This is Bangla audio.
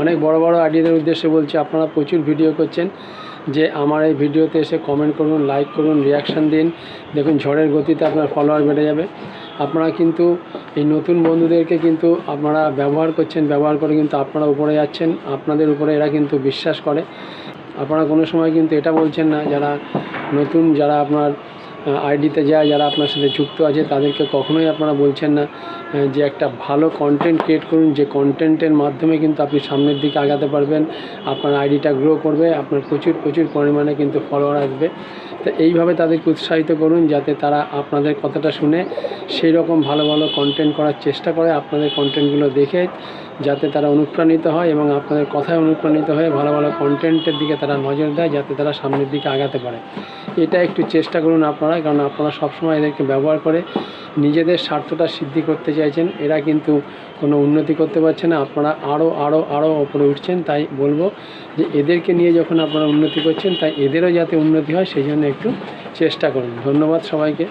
অনেক বড় বড় আইডিয়াদের উদ্দেশ্যে বলছি, আপনারা প্রচুর ভিডিও করছেন যে আমার এই ভিডিওতে এসে কমেন্ট করুন লাইক করুন রিয়াকশান দিন। দেখুন, ঝড়ের গতিতে আপনার ফলোয়ার বেড়ে যাবে। আপনারা কিন্তু এই নতুন বন্ধুদেরকে কিন্তু আপনারা ব্যবহার করছেন, ব্যবহার করে কিন্তু আপনারা উপরে যাচ্ছেন। আপনাদের উপরে এরা কিন্তু বিশ্বাস করে। আপনারা কোনো সময় কিন্তু এটা বলছেন না, যারা নতুন, যারা আপনার আইডিতে যায়, যারা আপনার সাথে যুক্ত আছে, তাদেরকে কখনোই আপনারা বলছেন না যে একটা ভালো কন্টেন্ট ক্রিয়েট করুন, যে কন্টেন্টের মাধ্যমে কিন্তু আপনি সামনের দিকে আগাতে পারবেন, আপনার আইডিটা গ্রো করবে, আপনার প্রচুর প্রচুর পরিমাণে কিন্তু ফলোয়ার আসবে। তো এইভাবে তাদেরকে উৎসাহিত করুন, যাতে তারা আপনাদের কথাটা শুনে সেই রকম ভালো ভালো কন্টেন্ট করার চেষ্টা করে, আপনাদের কন্টেন্টগুলো দেখে যাতে তারা অনুপ্রাণিত হয় এবং আপনাদের কথায় অনুপ্রাণিত হয়ে ভালো ভালো কন্টেন্টের দিকে তারা নজর দেয়, যাতে তারা সামনের দিকে আগাতে পারে। এটা একটু চেষ্টা করুন আপনারা, কারণ আপনারা সবসময় এদেরকে ব্যবহার করে নিজেদের স্বার্থটা সিদ্ধি করতে চাইছেন। এরা কিন্তু কোনো উন্নতি করতে পারছে না, আপনারা আরও আরও আরও ওপরে উঠছেন। তাই বলব যে এদেরকে নিয়ে যখন আপনারা উন্নতি করছেন, তাই এদেরও যাতে উন্নতি হয়, সেই জন্য একটু চেষ্টা করুন। ধন্যবাদ সবাইকে।